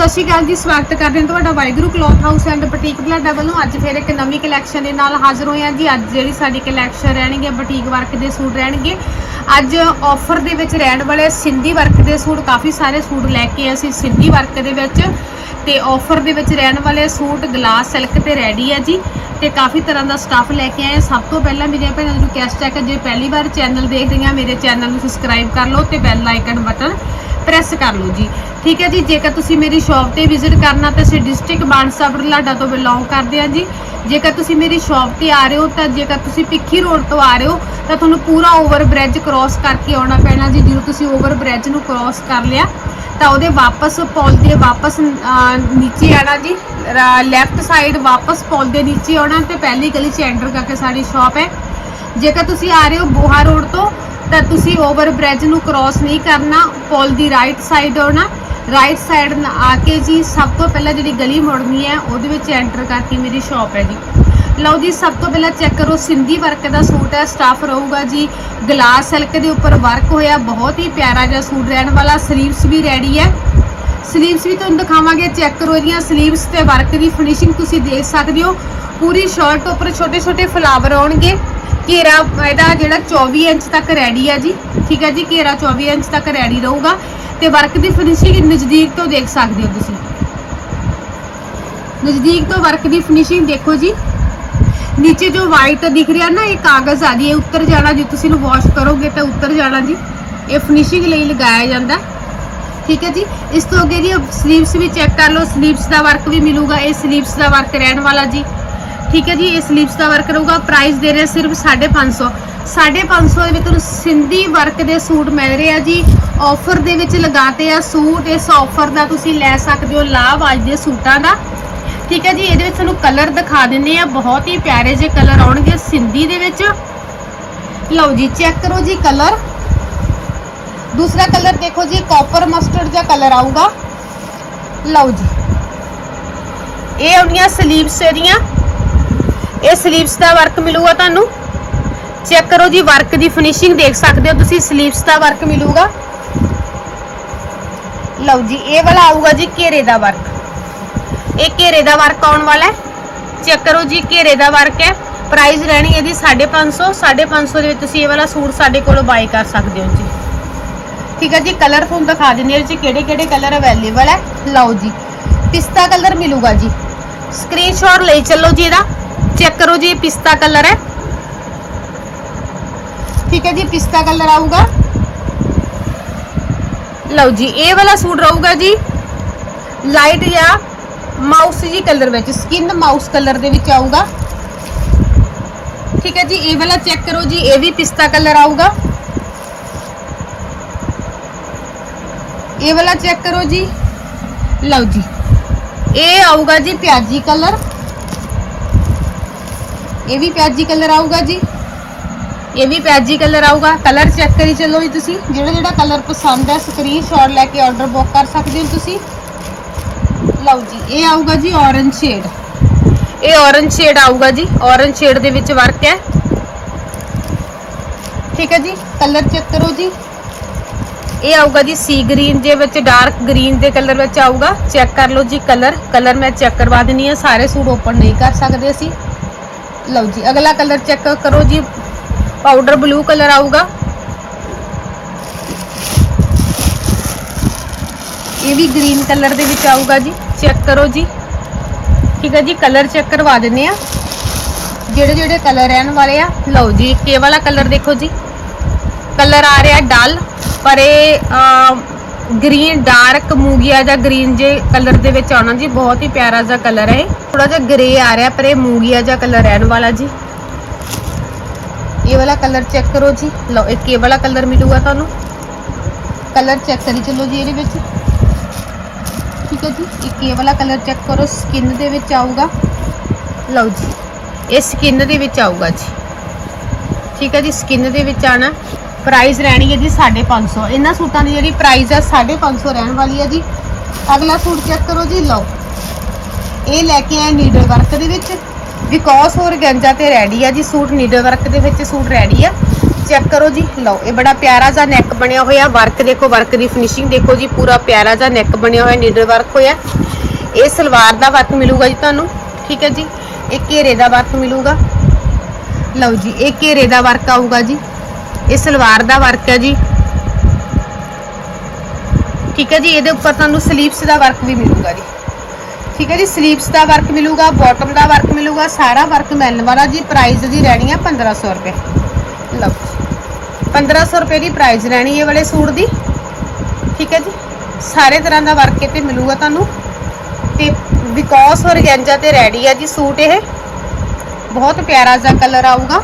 ਸਤਿ ਸ਼੍ਰੀ ਅਕਾਲ ਜੀ, ਸਵਾਗਤ ਕਰਦੇ ਹਾਂ ਤੁਹਾਡਾ Waheguru cloth house and boutique Balada ਵੱਲੋਂ। ਅੱਜ ਫਿਰ ਇੱਕ ਨਵੀਂ ਕਲੈਕਸ਼ਨ ਦੇ ਨਾਲ ਹਾਜ਼ਰ ਹੋਏ ਹਾਂ ਜੀ। ਅੱਜ ਜਿਹੜੀ ਸਾਡੀ ਕਲੈਕਸ਼ਨ ਰਹਿਣਗੇ, ਬੁਟੀਕ ਵਰਕ ਦੇ ਸੂਟ ਰਹਿਣਗੇ। ਅੱਜ ਆਫਰ ਦੇ ਵਿੱਚ ਰਹਿਣ ਵਾਲੇ ਸਿੰਧੀ ਵਰਕ ਦੇ ਸੂਟ, ਕਾਫੀ ਸਾਰੇ ਸੂਟ ਲੈ ਕੇ ਅਸੀਂ ਸਿੰਧੀ ਵਰਕ ਦੇ ਵਿੱਚ। ਤੇ ਆਫਰ ਦੇ ਵਿੱਚ ਰਹਿਣ ਵਾਲੇ ਸੂਟ ਗਲਾਸ ਸਿਲਕ ਤੇ ਰੈਡੀ ਹੈ ਜੀ। ਤੇ ਕਾਫੀ ਤਰ੍ਹਾਂ ਦਾ ਸਟਾਫ ਲੈ ਕੇ ਆਏ। ਹਾਂ। ਸਭ ਤੋਂ ਪਹਿਲਾਂ ਮੇਰੀਆਂ ਭੈਣਾਂ ਨੂੰ ਰਿਕਵੈਸਟ ਹੈ ਕਿ ਜੇ ਪਹਿਲੀ ਵਾਰ ਚੈਨਲ ਦੇਖ ਰਹੀਆਂ, ਮੇਰੇ ਚੈਨਲ ਨੂੰ ਸਬਸਕ੍ਰਾਈਬ ਕਰ ਲਓ ਤੇ ਬੈਲ ਆਈਕਨ ਬਟਨ ਪ੍ਰੈਸ ਕਰ ਲਓ ਜੀ। ਠੀਕ ਹੈ ਜੀ, ਜੇਕਰ ਤੁਸੀਂ ਮੇਰੀ ਸ਼ਾਪ ਤੇ ਵਿਜ਼ਿਟ ਕਰਨਾ ਤਾਂ ਅਸੀਂ ਡਿਸਟ੍ਰਿਕਟ ਬਾਂਸਾ ਬਰਲਾਡਾ ਤੋਂ ਬਿਲੋਂਗ ਕਰਦੇ ਹਾਂ ਜੀ। ਜੇਕਰ ਤੁਸੀਂ ਮੇਰੀ ਸ਼ਾਪ ਤੇ ਆ ਰਹੇ ਹੋ ਤਾਂ ਜੇਕਰ ਤੁਸੀਂ ਪਿੱਖੀ ਰੋਡ ਤੋਂ ਆ ਰਹੇ ਹੋ ਤਾਂ ਤੁਹਾਨੂੰ ਪੂਰਾ ਓਵਰ ਬ੍ਰਿਜ ਕ੍ਰਾਸ ਕਰਕੇ ਆਉਣਾ ਪੈਣਾ ਜੀ। ਜਦੋਂ ਤੁਸੀਂ ਓਵਰ ਬ੍ਰਿਜ ਨੂੰ ਕ੍ਰਾਸ ਕਰ ਲਿਆ, ਤਾਂ ਉਹਦੇ ਵਾਪਸ ਪੁਲ ਦੇ ਵਾਪਸ ਨੀਚੇ ਆਣਾ ਜੀ। ਲੈਫਟ ਸਾਈਡ ਵਾਪਸ ਪੁਲ ਦੇ ਨੀਚੇ ਆਉਣਾ ਤੇ ਪਹਿਲੀ ਗਲੀ 'ਚ ਐਂਟਰ ਕਰਕੇ ਸਾਡੀ ਸ਼ਾਪ ਹੈ। ਜੇਕਰ ਤੁਸੀਂ ਆ ਰਹੇ ਹੋ ਬੋਹਾ ਰੋਡ ਤੋਂ ਤਾਂ ਤੁਸੀਂ ਓਵਰ ਬ੍ਰਿਜ ਨੂੰ ਕ੍ਰਾਸ ਨਹੀਂ ਕਰਨਾ, ਪੁਲ ਦੀ ਰਾਈਟ ਸਾਈਡ ਆਉਣਾ ਰਾਈਟ ਸਾਈਡ ਆ ਕੇ ਜੀ, ਸਭ ਤੋਂ ਪਹਿਲਾਂ ਜਿਹੜੀ ਗਲੀ ਮੁੜਨੀ ਹੈ, ਉਹਦੇ ਵਿੱਚ ਐਂਟਰ ਕਰਕੇ ਮੇਰੀ ਸ਼ਾਪ ਹੈ ਜੀ। ਲਓ ਜੀ, ਸਭ ਤੋਂ ਪਹਿਲਾਂ ਚੈੱਕ ਕਰੋ, ਸਿੰਧੀ ਵਰਕ ਦਾ ਸੂਟ ਹੈ ਸਟਾਫ ਰਹੂਗਾ ਜੀ। ਗਲਾਸ ਸਿਲਕ ਦੇ ਉੱਪਰ ਵਰਕ ਹੋਇਆ, ਬਹੁਤ ਹੀ ਪਿਆਰਾ ਜਿਹਾ ਸੂਟ, ਰਹਿਣ ਵਾਲਾ ਸਲੀਵਸ ਵੀ ਰੈਡੀ ਹੈ। ਸਲੀਵਸ ਵੀ ਤੁਹਾਨੂੰ ਦਿਖਾਵਾਂਗੇ ਚੈੱਕ ਕਰੋ ਇਹਦੀਆਂ ਸਲੀਵਸ ਤੇ ਵਰਕ ਦੀ ਫਿਨਿਸ਼ਿੰਗ ਤੁਸੀਂ ਦੇਖ ਸਕਦੇ ਹੋ। ਪੂਰੀ ਸ਼ਰਟ ਉੱਪਰ ਛੋਟੇ ਛੋਟੇ ਫਲਾਵਰ ਆਉਣਗੇ। ਘੇਰਾ, ਇਹਦਾ ਜਿਹੜਾ 24 ਇੰਚ ਤੱਕ ਰੈਡੀ ਆ ਜੀ। ਠੀਕ ਹੈ ਜੀ, ਘੇਰਾ 24 ਇੰਚ ਤੱਕ ਰੈਡੀ ਰਹੂਗਾ। ਤੇ ਵਰਕ ਦੀ ਫਿਨਿਸ਼ਿੰਗ ਨਜ਼ਦੀਕ ਤੋਂ ਦੇਖ ਸਕਦੇ ਹੋ ਤੁਸੀਂ। ਨਜ਼ਦੀਕ ਤੋਂ ਵਰਕ ਦੀ ਫਿਨਿਸ਼ਿੰਗ ਦੇਖੋ ਜੀ। ਨੀਚੇ ਜੋ ਵਾਈਟ ਦਿਖ ਰਿਹਾ ਨਾ, ਇਹ ਕਾਗਜ਼ ਆ ਜੀ। ਇਹ ਉੱਤਰ ਜਾਣਾ ਜੇ, ਤੁਸੀਂ ਇਹਨੂੰ ਵਾਸ਼ ਕਰੋਗੇ ਤਾਂ ਉੱਤਰ ਜਾਣਾ ਜੀ। ਇਹ ਫਿਨਿਸ਼ਿੰਗ ਲਈ ਲਗਾਇਆ ਜਾਂਦਾ। ਠੀਕ ਹੈ ਜੀ। ਇਸ ਤੋਂ ਅੱਗੇ ਜੀ ਸਲੀਵਸ ਵੀ ਚੈੱਕ ਕਰ ਲਓ। ਸਲੀਵਸ ਦਾ ਵਰਕ ਵੀ ਮਿਲੂਗਾ। ਇਹ ਸਲੀਵਸ ਦਾ ਵਰਕ ਰਹਿਣ ਵਾਲਾ ਜੀ। ਠੀਕ ਹੈ ਜੀ, ਇਹ ਸਲੀਵਸ ਦਾ ਵਰਕ ਰਹੂਗਾ ਪ੍ਰਾਈਸ ਦੇ ਰਹੇ ਸਿਰਫ 550 550 ਦੇ ਵਿੱਚ ਤੁਹਾਨੂੰ ਸਿੰਧੀ ਵਰਕ ਦੇ ਸੂਟ ਮਿਲ ਰਹੇ ਆ ਜੀ। ਆਫਰ ਦੇ ਵਿੱਚ ਲਗਾਤੇ ਆ ਸੂਟ, ਇਸ ਆਫਰ ਦਾ ਤੁਸੀਂ ਲੈ ਸਕਦੇ ਹੋ ਲਾਭ ਅੱਜ ਦੇ ਸੂਟਾਂ ਦਾ। ਠੀਕ ਹੈ ਜੀ, ਇਹਦੇ ਵਿੱਚ ਤੁਹਾਨੂੰ ਕਲਰ ਦਿਖਾ ਦਿੰਨੇ ਆ, ਬਹੁਤ ਹੀ ਪਿਆਰੇ ਜਿਹੇ ਕਲਰ ਆਉਣਗੇ ਸਿੰਧੀ ਦੇ ਵਿੱਚ। ਲਓ ਜੀ ਚੈੱਕ ਕਰੋ ਜੀ ਕਲਰ ਦੂਸਰਾ ਕਲਰ ਦੇਖੋ ਜੀ ਕਾਪਰ ਮਸਟਰਡ ਜਿਹਾ ਕਲਰ ਆਊਗਾ। ਲਓ ਜੀ। ਇਹ ਆਉਣੀਆਂ ਸਲੀਵਸ ਇਹਦੀਆਂ। ਇਹ ਸਲੀਵਸ ਦਾ ਵਰਕ ਮਿਲੂਗਾ ਤੁਹਾਨੂੰ। ਚੈੱਕ ਕਰੋ ਜੀ ਵਰਕ ਦੀ ਫਿਨਿਸ਼ਿੰਗ ਦੇਖ ਸਕਦੇ ਹੋ ਤੁਸੀਂ ਸਲੀਵਸ ਦਾ ਵਰਕ ਮਿਲੂਗਾ। ਲਓ ਜੀ, ਇਹ ਵਾਲਾ ਆਊਗਾ ਜੀ, ਘੇਰੇ ਦਾ ਵਰਕ ਇਹ ਘੇਰੇ ਦਾ ਵਰਕ ਆਉਣ ਵਾਲਾ ਹੈ। ਚੈੱਕ ਕਰੋ ਜੀ, ਘੇਰੇ ਦਾ ਵਰਕ ਹੈ। ਪ੍ਰਾਈਸ ਰਹਿਣੀ ਇਹਦੀ 550 550 ਦੇ ਵਿੱਚ ਤੁਸੀਂ ਇਹ ਵਾਲਾ ਸੂਟ ਸਾਡੇ ਕੋਲੋਂ ਬਾਈ ਕਰ ਸਕਦੇ ਹੋ ਜੀ। ਠੀਕ ਹੈ ਜੀ ਕਲਰ ਤੁਹਾਨੂੰ ਦਿਖਾ ਦਿੰਦੇ ਹਾਂ ਇਹ 'ਚ ਕਿਹੜੇ ਕਿਹੜੇ ਕਲਰ ਅਵੇਲੇਬਲ ਹੈ। ਲਓ ਜੀ, ਪਿਸਤਾ ਕਲਰ ਮਿਲੂਗਾ ਜੀ। ਸਕਰੀਨਸ਼ਾਟ ਲਈ ਚੱਲੋ ਜੀ ਇਹਦਾ। ਚੈੱਕ ਕਰੋ ਜੀ ਇਹ ਪਿਸਤਾ ਕਲਰ ਹੈ ਠੀਕ ਹੈ ਜੀ ਪਿਸਤਾ ਕਲਰ ਆਊਗਾ ਲਓ ਜੀ ਇਹ ਵਾਲਾ ਸੂਟ ਰਹੂਗਾ ਜੀ ਲਾਈਟ ਜਾਂ ਮਾਊਸ ਜੀ ਕਲਰ ਵਿੱਚ ਸਕਿਨ ਮਾਊਸ ਕਲਰ ਦੇ ਵਿੱਚ ਆਊਗਾ ਠੀਕ ਹੈ ਜੀ ਇਹ ਵਾਲਾ ਚੈੱਕ ਕਰੋ ਜੀ ਇਹ ਵੀ ਪਿਸਤਾ ਕਲਰ ਆਊਗਾ ਇਹ ਵਾਲਾ ਚੈੱਕ ਕਰੋ ਜੀ ਲਓ ਜੀ ਇਹ ਆਊਗਾ ਜੀ ਪਿਆਜੀ ਕਲਰ ਇਹ ਵੀ ਪਿਆਜੀ ਕਲਰ ਆਊਗਾ ਜੀ? ਇਹ ਵੀ ਪਿਆਜੀ ਕਲਰ ਆਊਗਾ। ਕਲਰ ਚੈੱਕ ਕਰੀ ਚੱਲੋ ਜੀ ਤੁਸੀਂ। ਜਿਹੜਾ ਜਿਹੜਾ ਕਲਰ ਪਸੰਦ ਹੈ ਸਕਰੀਨਸ਼ਾਟ ਲੈ ਕੇ ਆਰਡਰ ਬੁੱਕ ਕਰ ਸਕਦੇ ਹੋ ਤੁਸੀਂ। ਲਓ ਜੀ, ਇਹ ਆਊਗਾ ਜੀ ਔਰੰਜ ਸ਼ੇਡ ਇਹ ਔਰੰਜ ਸ਼ੇਡ ਆਊਗਾ ਜੀ। ਔਰੰਜ ਸ਼ੇਡ ਦੇ ਵਿੱਚ ਵਰਕ ਹੈ। ਠੀਕ ਹੈ ਜੀ ਕਲਰ ਚੈੱਕ ਕਰੋ ਜੀ। ਇਹ ਆਊਗਾ ਜੀ ਸੀ ਗ੍ਰੀਨ ਦੇ ਵਿੱਚ ਡਾਰਕ ਗ੍ਰੀਨ ਦੇ ਕਲਰ ਵਿੱਚ ਆਊਗਾ। ਚੈੱਕ ਕਰ ਲਓ ਜੀ ਕਲਰ ਕਲਰ ਮੈਂ ਚੈੱਕ ਕਰਵਾ ਦਿੰਨੀ ਆ ਸਾਰੇ ਸੂਟ ਓਪਨ ਨਹੀਂ ਕਰ ਸਕਦੇ ਅਸੀਂ। ਲਓ ਜੀ, ਅਗਲਾ ਕਲਰ ਚੈੱਕ ਕਰੋ ਜੀ। ਪਾਊਡਰ ਬਲੂ ਕਲਰ ਆਊਗਾ। ਇਹ ਵੀ ਗ੍ਰੀਨ ਕਲਰ ਦੇ ਵਿੱਚ ਆਊਗਾ ਜੀ। ਚੈੱਕ ਕਰੋ ਜੀ। ਠੀਕ ਹੈ ਜੀ ਕਲਰ ਚੈੱਕ ਕਰਵਾ ਦਿੰਨੇ ਆ ਜਿਹੜੇ ਜਿਹੜੇ ਕਲਰ ਰਹਿਣ ਵਾਲੇ ਆ, ਲਓ ਜੀ ਕੇ ਵਾਲਾ ਕਲਰ ਦੇਖੋ ਜੀ। ਕਲਰ ਆ ਰਿਹਾ ਡਲ, ਪਰ ਇਹ ਗ੍ਰੀਨ ਡਾਰਕ ਮੂਗੀਆ ਜਾਂ ਗ੍ਰੀਨ ਜੇ ਕਲਰ ਦੇ ਵਿੱਚ ਆਉਣਾ ਜੀ, ਬਹੁਤ ਹੀ ਪਿਆਰਾ ਜਿਹਾ ਕਲਰ ਹੈ ਥੋੜਾ ਜਿਹਾ ਗ੍ਰੇ ਆ ਰਿਹਾ, ਪਰ ਇਹ ਮੂੰਗੀਆ ਜਿਹਾ ਕਲਰ ਰਹਿਣ ਵਾਲਾ ਜੀ। ਇਹ ਵਾਲਾ ਕਲਰ ਚੈੱਕ ਕਰੋ ਜੀ। ਲਓ, ਇੱਕ ਇਹ ਵਾਲਾ ਕਲਰ ਮਿਲੂਗਾ ਤੁਹਾਨੂੰ। ਕਲਰ ਚੈੱਕ ਕਰੀ ਚਲੋ ਜੀ ਇਹਦੇ ਵਿੱਚ। ਠੀਕ ਹੈ ਜੀ, ਇੱਕ ਇਹ ਵਾਲਾ ਕਲਰ ਚੈੱਕ ਕਰੋ ਸਕਿਨ ਦੇ ਵਿੱਚ ਆਊਗਾ। ਲਓ ਜੀ, ਇਹ ਸਕਿਨ ਦੇ ਵਿੱਚ ਆਊਗਾ ਜੀ। ਠੀਕ ਹੈ ਜੀ ਸਕਿਨ ਦੇ ਵਿੱਚ ਆਣਾ ਪ੍ਰਾਈਸ ਰਹਿਣੀ ਹੈ ਜੀ 550 ਇਹਨਾਂ ਸੂਟਾਂ ਦੀ ਜਿਹੜੀ ਪ੍ਰਾਈਸ ਹੈ 550 ਰਹਿਣ ਵਾਲੀ ਹੈ ਜੀ। ਅਗਲਾ ਸੂਟ ਚੈੱਕ ਕਰੋ ਜੀ, ਲਓ। ਇਹ ਲੈ ਕੇ ਆਏ ਨੀਡਲ ਵਰਕ ਦੇ ਵਿੱਚ। ਵਿਕੋਸ ਹੋਰ ਗੰਜਾ ਤੇ ਰੈਡੀ ਆ ਜੀ ਸੂਟ ਨੀਡਲ ਵਰਕ ਦੇ ਵਿੱਚ ਸੂਟ ਰੈਡੀ ਆ। ਚੈੱਕ ਕਰੋ ਜੀ, ਲਓ। ਇਹ ਬੜਾ ਪਿਆਰਾ ਜਿਹਾ ਨੈਕ ਬਣਿਆ ਹੋਇਆ। ਵਰਕ ਦੇਖੋ ਵਰਕ ਦੀ ਫਿਨਿਸ਼ਿੰਗ ਦੇਖੋ ਜੀ, ਪੂਰਾ ਪਿਆਰਾ ਜਿਹਾ ਨੈਕ ਬਣਿਆ ਹੋਇਆ ਨੀਡਲ ਵਰਕ ਹੋਇਆ। ਇਹ ਸਲਵਾਰ ਦਾ ਵਰਕ ਮਿਲੂਗਾ ਜੀ ਤੁਹਾਨੂੰ। ਠੀਕ ਹੈ ਜੀ। ਇਹ ਘੇਰੇ ਦਾ ਵਰਕ ਮਿਲੂਗਾ। ਲਓ ਜੀ, ਇਹ ਘੇਰੇ ਦਾ ਵਰਕ ਆਊਗਾ ਜੀ। ਇਹ ਸਲਵਾਰ ਦਾ ਵਰਕ ਹੈ ਜੀ। ਠੀਕ ਹੈ ਜੀ, ਇਹਦੇ ਉੱਪਰ ਤੁਹਾਨੂੰ ਸਲੀਵਸ ਦਾ ਵਰਕ ਵੀ ਮਿਲੂਗਾ ਜੀ। ਠੀਕ ਹੈ ਜੀ ਸਲੀਵਸ ਦਾ ਵਰਕ ਮਿਲੂਗਾ ਬਾਟਮ ਦਾ ਵਰਕ ਮਿਲੂਗਾ, ਸਾਰਾ ਵਰਕ ਮਿਲਣ ਵਾਲਾ ਜੀ ਪ੍ਰਾਈਸ ਦੀ ਰਹਿਣੀ ਹੈ 1500 ਰੁਪਏ। ਲਓ 1500 ਰੁਪਏ ਦੀ ਪ੍ਰਾਈਸ ਰਹਿਣੀ ਇਹ ਵਾਲੇ ਸੂਟ ਦੀ। ਠੀਕ ਹੈ ਜੀ, ਸਾਰੇ ਤਰ੍ਹਾਂ ਦਾ ਵਰਕ ਇੱਥੇ ਮਿਲੂਗਾ ਤੁਹਾਨੂੰ। ਤੇ ਵਿਕੋਸ ਔਰਗੈਂਜਾ ਤੇ ਰੈਡੀ ਹੈ ਜੀ ਸੂਟ ਇਹ। ਬਹੁਤ ਪਿਆਰਾ ਜਿਹਾ ਕਲਰ ਆਊਗਾ।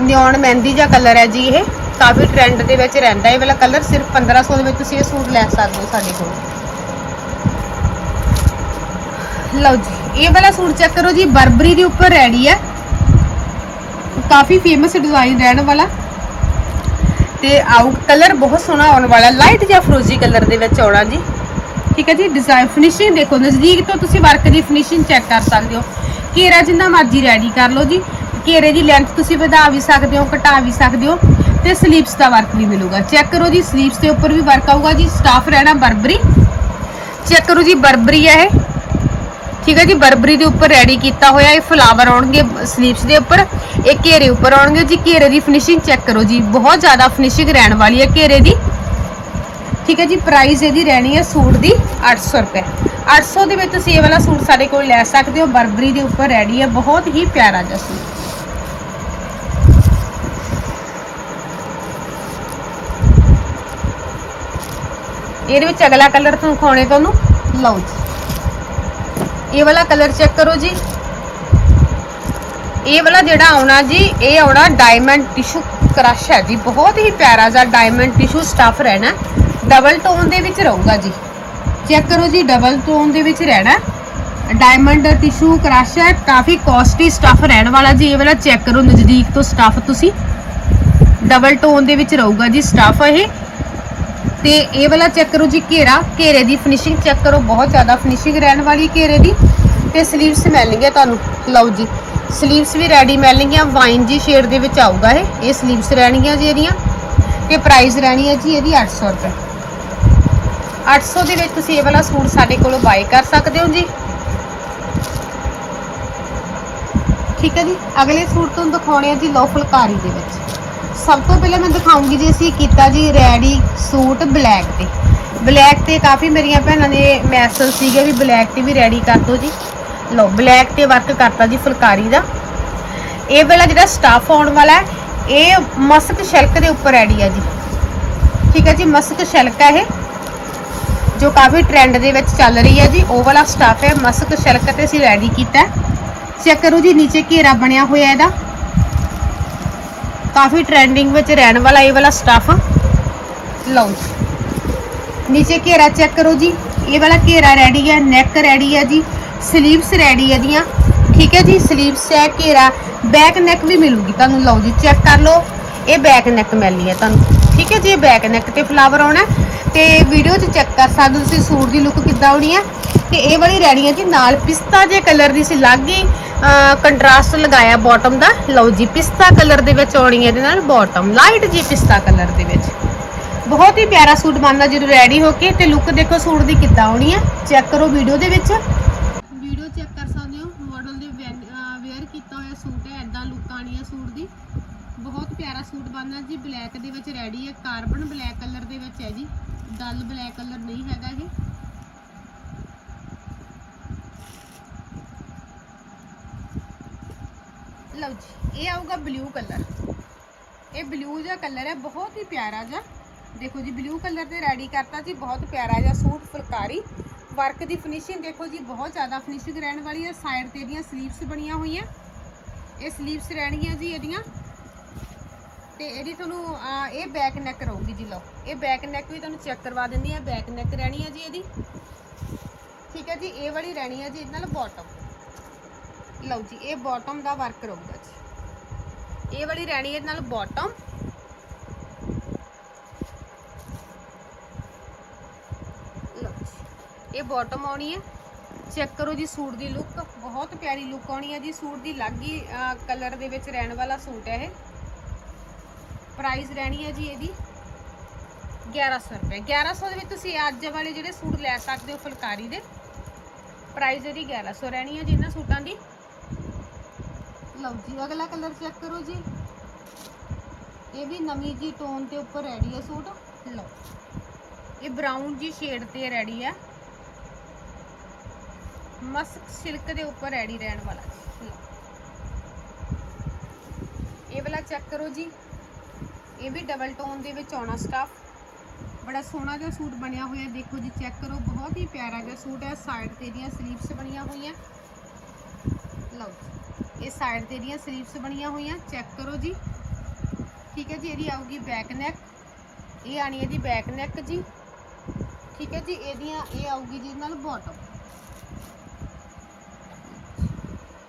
ਨਿਓਨ ਮਹਿੰਦੀ ਜਿਹਾ ਕਲਰ ਹੈ ਜੀ ਇਹ। ਕਾਫੀ ਟ੍ਰੈਂਡ ਦੇ ਵਿੱਚ ਰਹਿੰਦਾ ਇਹ ਵਾਲਾ ਕਲਰ ਸਿਰਫ 1500 ਦੇ ਵਿੱਚ ਤੁਸੀਂ ਇਹ ਸੂਟ ਲੈ ਸਕਦੇ ਹੋ ਸਾਡੇ ਕੋਲ। ਲਓ ਜੀ, ਇਹ ਵਾਲਾ ਸੂਟ ਚੈੱਕ ਕਰੋ ਜੀ, ਬਰਬਰੀ ਦੇ ਉੱਪਰ ਰੈਡੀ ਹੈ। ਕਾਫੀ ਫੇਮਸ ਡਿਜ਼ਾਈਨ ਰਹਿਣ ਵਾਲਾ। ਤੇ ਆਊਟ ਕਲਰ ਬਹੁਤ ਸੋਹਣਾ ਆਉਣ ਵਾਲਾ ਲਾਈਟ ਜਾਂ ਫਰੋਜ਼ੀ ਕਲਰ ਦੇ ਵਿੱਚ ਆਉਣਾ ਜੀ। ਠੀਕ ਹੈ ਜੀ ਡਿਜ਼ਾਈਨ ਫਿਨਿਸ਼ਿੰਗ ਦੇਖੋ ਨਜ਼ਦੀਕ ਤੋਂ ਤੁਸੀਂ ਵਰਕ ਦੀ ਫਿਨਿਸ਼ਿੰਗ ਚੈੱਕ ਕਰ ਸਕਦੇ ਹੋ। ਘੇਰਾ ਜਿੰਨਾ ਮਰਜ਼ੀ ਰੈਡੀ ਕਰ ਲਓ ਜੀ। ਘੇਰੇ ਦੀ ਲੈਂਥ ਤੁਸੀਂ ਵਧਾ ਵੀ ਸਕਦੇ ਹੋ, ਘਟਾ ਵੀ ਸਕਦੇ ਹੋ ਤੇ ਸਲੀਵਸ ਦਾ ਵਰਕ ਵੀ ਮਿਲੂਗਾ। ਚੈੱਕ ਕਰੋ ਜੀ ਸਲੀਵਸ ਦੇ ਉੱਪਰ ਵੀ ਵਰਕ ਆਊਗਾ ਜੀ ਸਟਾਫ ਰਹਿਣਾ ਬਰਬਰੀ। ਚੈੱਕ ਕਰੋ ਜੀ, ਬਰਬਰੀ ਹੈ ਇਹ। ਠੀਕ ਹੈ ਜੀ, ਬਰਬਰੀ ਦੇ ਉੱਪਰ ਰੈਡੀ ਕੀਤਾ ਹੋਇਆ, ਇਹ ਫਲਾਵਰ ਆਉਣਗੇ ਸਲੀਵਸ ਦੇ ਉੱਪਰ, ਇਹ ਘੇਰੇ ਉੱਪਰ ਆਉਣਗੇ। ਜੀ, ਘੇਰੇ ਦੀ ਫਿਨਿਸ਼ਿੰਗ ਚੈੱਕ ਕਰੋ ਜੀ, ਬਹੁਤ ਜ਼ਿਆਦਾ ਫਿਨਿਸ਼ਿੰਗ ਰਹਿਣ ਵਾਲੀ ਹੈ ਘੇਰੇ ਦੀ। ਠੀਕ ਹੈ ਜੀ ਪ੍ਰਾਈਸ ਇਹਦੀ ਰਹਿਣੀ ਹੈ ਸੂਟ ਦੀ 800 ਰੁਪਏ। 800 ਦੇ ਵਿੱਚ ਤੁਸੀਂ ਇਹ ਵਾਲਾ ਸੂਟ ਸਾਡੇ ਕੋਲ ਲੈ ਸਕਦੇ ਹੋ, ਬਰਬਰੀ ਦੇ ਉੱਪਰ ਰੈਡੀ ਹੈ, ਬਹੁਤ ਹੀ ਪਿਆਰਾ ਜਿਹਾ ਸੂਟ। ਇਹਦੇ ਵਿੱਚ ਅਗਲਾ ਕਲਰ ਤੁਹਾਨੂੰ ਖਾਣੇ ਤੁਹਾਨੂੰ? ਲਓ ਜੀ। ਇਹ ਵਾਲਾ ਕਲਰ ਚੈੱਕ ਕਰੋ ਜੀ। ਇਹ ਵਾਲਾ ਜਿਹੜਾ ਆਉਣਾ ਜੀ ਇਹ ਆਉਣਾ ਡਾਇਮੰਡ ਟਿਸ਼ੂ ਕ੍ਰਸ਼ ਹੈ ਜੀ। ਬਹੁਤ ਹੀ ਪਿਆਰਾ ਜਿਹਾ ਡਾਇਮੰਡ ਟਿਸ਼ੂ ਸਟਫ ਰਹਿਣਾ। ਡਬਲ ਟੋਨ ਦੇ ਵਿੱਚ ਰਹੂਗਾ ਜੀ। ਚੈੱਕ ਕਰੋ ਜੀ ਡਬਲ ਟੋਨ ਦੇ ਵਿੱਚ ਰਹਿਣਾ। ਡਾਇਮੰਡ ਟਿਸ਼ੂ ਕ੍ਰਸ਼ ਹੈ ਕਾਫੀ ਕਾਸਟਲੀ ਸਟਫ ਰਹਿਣ ਵਾਲਾ ਜੀ। ਇਹ ਵਾਲਾ ਚੈੱਕ ਕਰੋ ਨਜ਼ਦੀਕ ਤੋਂ ਸਟਫ ਤੁਸੀਂ। ਡਬਲ ਟੋਨ ਦੇ ਵਿੱਚ ਰਹੂਗਾ ਜੀ ਸਟਫ ਇਹ। ਤੇ ਇਹ ਵਾਲਾ ਚੈੱਕ ਕਰੋ ਜੀ ਘੇਰਾ। ਘੇਰੇ ਦੀ ਫਿਨਿਸ਼ਿੰਗ ਚੈੱਕ ਕਰੋ। ਬਹੁਤ ਜ਼ਿਆਦਾ ਫਿਨਿਸ਼ਿੰਗ ਰਹਿਣ ਵਾਲੀ ਘੇਰੇ ਦੀ। ਤੇ ਸਲੀਵਸ ਮਿਲਣਗੇ ਤੁਹਾਨੂੰ। ਲਓ ਜੀ। ਸਲੀਵਸ ਵੀ ਰੈਡੀ ਮਿਲਣਗੀਆਂ। ਵਾਈਨ ਜੀ ਸ਼ੇਡ ਦੇ ਵਿੱਚ ਆਊਗਾ ਇਹ। ਇਹ ਸਲੀਵਸ ਰਹਿਣਗੀਆਂ ਜੀ ਇਹਦੀਆਂ। ਤੇ ਪ੍ਰਾਈਸ ਰਹਿਣੀ ਹੈ ਜੀ ਇਹਦੀ 800 ਰੁਪਏ। 800 ਦੇ ਵਿੱਚ ਤੁਸੀਂ ਇਹ ਵਾਲਾ ਸੂਟ ਸਾਡੇ ਕੋਲੋਂ ਬਾਈ ਕਰ ਸਕਦੇ ਹੋ ਜੀ। ਠੀਕ ਹੈ ਜੀ। ਅਗਲੇ ਸੂਟ ਤੁਹਾਨੂੰ ਦਿਖਾਉਣੇ ਆ ਜੀ ਲੋ ਫੁਲਕਾਰੀ ਦੇ ਵਿੱਚ। ਸਭ ਤੋਂ ਪਹਿਲਾਂ ਮੈਂ ਦਿਖਾਉਂਗੀ ਜੀ, ਅਸੀਂ ਕੀਤਾ ਜੀ ਰੈਡੀ ਸੂਟ ਬਲੈਕ ਤੇ। ਬਲੈਕ ਤੇ ਕਾਫੀ ਮੇਰੀਆਂ ਭੈਣਾਂ ਦੇ ਮੈਸੇਜ ਸੀਗੇ ਵੀ ਬਲੈਕ ਤੇ ਵੀ ਰੈਡੀ ਕਰ ਦਿਓ ਜੀ। ਲਓ, ਬਲੈਕ ਤੇ ਵਰਕ ਕਰਤਾ ਜੀ ਫੁਲਕਾਰੀ ਦਾ। ਇਹ ਵਾਲਾ ਜਿਹੜਾ ਸਟਾਫ ਆਉਣ ਵਾਲਾ ਹੈ, ਇਹ ਮਸਕ ਸ਼ਲਕ ਦੇ ਉੱਪਰ ਰੈਡੀ ਆ ਜੀ। ਠੀਕ ਹੈ ਜੀ, ਮਸਕ ਸ਼ਲਕ ਹੈ ਇਹ, ਜੋ ਕਾਫੀ ਟ੍ਰੈਂਡ ਦੇ ਵਿੱਚ ਚੱਲ ਰਹੀ ਹੈ ਜੀ। ਉਹ ਵਾਲਾ ਸਟਾਫ ਹੈ, ਮਸਕ ਸ਼ਲਕ ਤੇ ਅਸੀਂ ਰੈਡੀ ਕੀਤਾ ਚੈੱਕ ਕਰੋ ਜੀ, ਨੀਚੇ ਘੇਰਾ ਬਣਿਆ ਹੋਇਆ ਇਹਦਾ। ਕਾਫੀ ਟ੍ਰੈਂਡਿੰਗ ਵਿੱਚ ਰਹਿਣ ਵਾਲਾ ਇਹ ਵਾਲਾ ਸਟਾਫ ਲਓ ਜੀ। ਨੀਚੇ ਘੇਰਾ ਚੈੱਕ ਕਰੋ ਜੀ। ਇਹ ਵਾਲਾ ਘੇਰਾ ਰੈਡੀ ਹੈ ਨੈਕ ਰੈਡੀ ਹੈ ਜੀ। ਸਲੀਵਸ ਰੈਡੀ ਹੈ ਦੀਆਂ। ਠੀਕ ਹੈ ਜੀ ਸਲੀਵਸ ਹੈ, ਘੇਰਾ। ਬੈਕ ਨੈਕ ਵੀ ਮਿਲੂਗੀ ਤੁਹਾਨੂੰ। ਲਓ ਜੀ ਚੈੱਕ ਕਰ ਲਓ। ਇਹ ਬੈਕ ਨੈਕ ਮਿਲਣੀ ਹੈ ਤੁਹਾਨੂੰ। ਠੀਕ ਹੈ ਜੀ, ਇਹ ਬੈਕ ਨੈਕ ਤੇ ਫਲਾਵਰ ਆਉਣਾ ਹੈ। ਤੇ ਵੀਡੀਓ 'ਚ ਚੈੱਕ ਕਰ ਸਕਦੇ ਹੋ ਤੁਸੀਂ ਸੂਟ ਦੀ ਲੁੱਕ ਕਿੱਦਾਂ ਆਉਣੀ ਹੈ। ਤੇ ਇਹ ਵਾਲੀ ਰਹਿਣੀ ਹੈ ਜੀ, ਨਾਲ ਪਿਸਤਾ ਜੇ ਕਲਰ ਦੀ ਸੀ, ਲੱਗੀ ਕੰਟਰਾਸਟ ਲਗਾਇਆ ਬਾਟਮ ਦਾ। ਲਓ ਜੀ, ਪਿਸਤਾ ਕਲਰ ਦੇ ਵਿੱਚ ਆਉਣੀ ਹੈ ਇਹਦੇ ਨਾਲ ਬਾਟਮ ਲਾਈਟ ਜੀ ਪਿਸਤਾ ਕਲਰ ਦੇ ਵਿੱਚ। ਬਹੁਤ ਹੀ ਪਿਆਰਾ ਸੂਟ ਬਣਦਾ ਜਦੋਂ ਰੈਡੀ ਹੋ ਕੇ, ਤੇ ਲੁੱਕ ਦੇਖੋ ਸੂਟ ਦੀ ਕਿੱਦਾਂ ਆਉਣੀ ਹੈ। ਚੈੱਕ ਕਰੋ ਵੀਡੀਓ ਦੇ ਵਿੱਚ। ਵੀਡੀਓ ਚੈੱਕ ਕਰ ਸਕਦੇ ਹੋ ਮਾਡਲ ਦੇ ਵੇਅਰ ਕੀਤਾ ਹੋਇਆ ਸੂਟ ਹੈ ਐਦਾਂ ਲੁੱਕ ਆਣੀ ਹੈ ਸੂਟ ਦੀ। ਬਹੁਤ ਪਿਆਰਾ ਸੂਟ ਬਣਦਾ ਜੀ ਬਲੈਕ ਦੇ ਵਿੱਚ ਰੈਡੀ ਹੈ ਕਾਰਬਨ ਬਲੈਕ ਕਲਰ ਦੇ ਵਿੱਚ ਹੈ ਜੀ। ਡਲ ਬਲੈਕ ਕਲਰ ਨਹੀਂ ਹੈਗਾ ਜੀ ਲਓ ਜੀ, ਇਹ ਆਊਗਾ ਬਲੂ ਕਲਰ ਇਹ ਬਲੂ ਜਿਹਾ ਕਲਰ ਹੈ, ਬਹੁਤ ਹੀ ਪਿਆਰਾ ਜਿਹਾ। ਦੇਖੋ ਜੀ ਬਲੂ ਕਲਰ ਤੇ ਰੈਡੀ ਕਰਤਾ ਜੀ, ਬਹੁਤ ਪਿਆਰਾ ਜਿਹਾ ਸੂਟ, ਫੁਲਕਾਰੀ। ਵਰਕ ਦੀ ਫਿਨਿਸ਼ਿੰਗ ਦੇਖੋ ਜੀ, ਬਹੁਤ ਜ਼ਿਆਦਾ ਫਿਨਿਸ਼ਿੰਗ ਰਹਿਣ ਵਾਲੀ ਹੈ। ਸਾਈਡ ਤੇ ਇਹਦੀਆਂ ਸਲੀਵਸ ਬਣੀਆਂ ਹੋਈਆਂ। ਇਹ ਸਲੀਵਸ ਰਹਿਣਗੀਆਂ ਜੀ ਇਹਦੀਆਂ। ਤੇ ਇਹਦੀ ਤੁਹਾਨੂੰ ਇਹ ਬੈਕ ਨੈਕ ਰਹੂਗੀ ਜੀ, ਲਓ। ਇਹ ਬੈਕ ਨੈਕ ਵੀ ਤੁਹਾਨੂੰ ਚੈੱਕ ਕਰਵਾ ਦਿੰਦੀ ਆ ਬੈਕ ਨੈਕ ਰਹਿਣੀ ਹੈ ਜੀ ਇਹਦੀ। ਠੀਕ ਹੈ ਜੀ, ਇਹ ਵਾਲੀ ਰਹਿਣੀ ਹੈ ਜੀ ਇਹਦੇ ਨਾਲ ਬਾਟਮ ਲਓ ਜੀ, ਇਹ ਬਾਟਮ ਦਾ ਵਰਕ ਰਹੂਗਾ ਜੀ। ਇਹ ਵਾਲੀ ਰਹਿਣੀ ਇਹਦੇ ਨਾਲ ਬਾਟਮ ਲਓ ਜੀ, ਇਹ ਬਾਟਮ ਆਉਣੀ ਹੈ। ਚੈੱਕ ਕਰੋ ਜੀ ਸੂਟ ਦੀ ਲੁੱਕ ਬਹੁਤ ਪਿਆਰੀ ਲੁੱਕ ਆਉਣੀ ਹੈ ਜੀ। ਸੂਟ ਦੀ ਲੱਗੀ ਕਲਰ ਦੇ ਵਿੱਚ ਰਹਿਣ ਵਾਲਾ ਸੂਟ ਹੈ ਇਹ। ਪ੍ਰਾਈਸ ਰਹਿਣੀ ਹੈ ਜੀ ਇਹਦੀ 1100 ਰੁਪਏ। 1100 ਦੇ ਵਿੱਚ ਤੁਸੀਂ ਅੱਜ ਵਾਲੇ ਜਿਹੜੇ ਸੂਟ ਲੈ ਸਕਦੇ ਹੋ ਫੁਲਕਾਰੀ ਦੇ ਪ੍ਰਾਈਸ ਇਹਦੀ 1100 ਰਹਿਣੀ ਹੈ ਜੀ ਇਹਨਾਂ ਸੂਟਾਂ ਦੀ। ਲਓ ਜੀ ਅਗਲਾ ਕਲਰ ਚੈੱਕ ਕਰੋ ਜੀ। ਇਹ ਵੀ ਨਵੀਂ ਜੀ ਟੋਨ ਤੇ ਉੱਪਰ ਰੈਡੀ ਹੈ ਸੂਟ। ਲਓ। ਇਹ ਬਰਾਊਨ ਜੀ ਸ਼ੇਡ ਤੇ ਰੈਡੀ ਹੈ। ਮਸਕ ਸਿਲਕ ਦੇ ਉੱਪਰ ਰੈਡੀ ਰਹਿਣ ਵਾਲਾ ਜੀ। ਲਓ। ਇਹ ਵਾਲਾ ਚੈੱਕ ਕਰੋ ਜੀ। ਇਹ ਵੀ ਡਬਲ ਟੋਨ ਦੇ ਵਿੱਚ ਆਉਣਾ ਸਟਾਫ ਬੜਾ ਸੋਹਣਾ ਜਿਹਾ ਸੂਟ ਬਣਿਆ ਹੋਇਆ ਦੇਖੋ ਜੀ ਚੈੱਕ ਕਰੋ। ਬਹੁਤ ਹੀ ਪਿਆਰਾ ਜਿਹਾ ਸੂਟ ਹੈ। ਸਾਈਡ ਤੇ ਦੀਆਂ ਸਲੀਵਸ ਬਣੀਆਂ ਹੋਈਆਂ। ਲਓ ਜੀ। ਇਹ ਸਾਈਡ ਤੇ ਇਹਦੀਆਂ ਸਲੀਵਸ ਬਣੀਆਂ ਹੋਈਆਂ ਚੈੱਕ ਕਰੋ ਜੀ। ਠੀਕ ਹੈ ਜੀ, ਇਹਦੀ ਆਊਗੀ ਬੈਕ ਨੈਕ ਇਹ ਆਣੀ ਹੈ ਜੀ ਬੈਕ ਨੈਕ ਜੀ। ਠੀਕ ਹੈ ਜੀ, ਇਹਦੀਆਂ, ਇਹ ਆਊਗੀ ਜੀ ਨਾਲ ਬਾਟਮ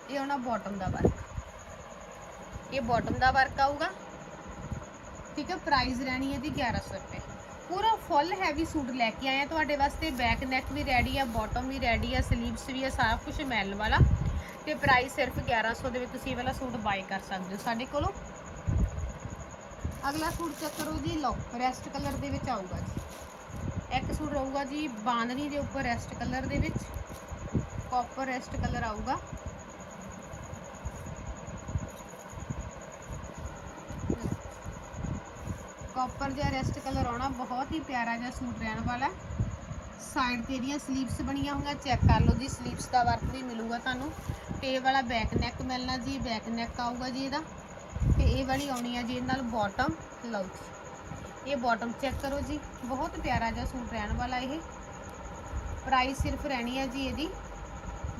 ਇਹ ਆਉਣਾ ਬਾਟਮ ਦਾ ਵਰਕ ਇਹ ਬਾਟਮ ਦਾ ਵਰਕ ਆਊਗਾ। ਠੀਕ ਹੈ ਪ੍ਰਾਈਸ ਰਹਿਣੀ ਹੈ ਜੀ 1100 ਰੁਪਏ। ਪੂਰਾ ਫੁੱਲ ਹੈਵੀ ਸੂਟ ਲੈ ਕੇ ਆਏ ਆ ਤੁਹਾਡੇ ਵਾਸਤੇ। ਬੈਕ ਨੈਕ ਵੀ ਰੈਡੀ ਆ ਬਾਟਮ ਵੀ ਰੈਡੀ ਆ ਸਲੀਵਸ ਵੀ ਆ, ਸਾਰਾ ਕੁਝ ਮੈਲ ਵਾਲਾ। ਤੇ ਪ੍ਰਾਈਸ ਸਿਰਫ 1100 ਦੇ ਵਿੱਚ ਤੁਸੀਂ ਇਹ ਵਾਲਾ ਸੂਟ ਬਾਈ ਕਰ ਸਕਦੇ ਹੋ ਸਾਡੇ ਕੋਲੋਂ। ਅਗਲਾ ਸੂਟ ਚੈੱਕ ਕਰੋ ਜੀ, ਲਓ ਰੈਸਟ ਕਲਰ ਦੇ ਵਿੱਚ ਆਊਗਾ ਜੀ। ਇੱਕ ਸੂਟ ਰਹੂਗਾ ਜੀ ਬਾਂਦਨੀ ਦੇ ਉੱਪਰ ਰੈਸਟ ਕਲਰ ਦੇ ਵਿੱਚ। ਕਾਪਰ ਰੈਸਟ ਕਲਰ ਆਊਗਾ। ਕਾਪਰ ਜਿਹਾ ਰੈਸਟ ਕਲਰ ਆਉਣਾ, ਬਹੁਤ ਹੀ ਪਿਆਰਾ ਜਿਹਾ ਸੂਟ ਰਹਿਣ ਵਾਲਾ ਸਾਈਡ ਤੇ ਇਹਦੀਆਂ ਸਲੀਵਸ ਬਣੀਆਂ ਹੋਈਆਂ ਚੈੱਕ ਕਰ ਲਓ ਜੀ ਸਲੀਵਸ ਦਾ ਵਰਕ ਵੀ ਮਿਲੂਗਾ ਤੁਹਾਨੂੰ। ਤੇ ਇਹ ਵਾਲਾ ਬੈਕ ਨੈਕ ਮਿਲਣਾ ਜੀ ਬੈਕ ਨੈਕ ਆਊਗਾ ਜੀ ਇਹਦਾ। ਤੇ ਇਹ ਵਾਲੀ ਆਉਣੀ ਆ ਜੀ ਇਹਦੇ ਨਾਲ ਬਾਟਮ ਲਓ ਜੀ ਇਹ ਬਾਟਮ ਚੈੱਕ ਕਰੋ ਜੀ, ਬਹੁਤ ਪਿਆਰਾ ਜਿਹਾ ਸੂਟ ਰਹਿਣ ਵਾਲਾ ਇਹ। ਪ੍ਰਾਈਸ ਸਿਰਫ ਰਹਿਣੀ ਹੈ ਜੀ ਇਹਦੀ।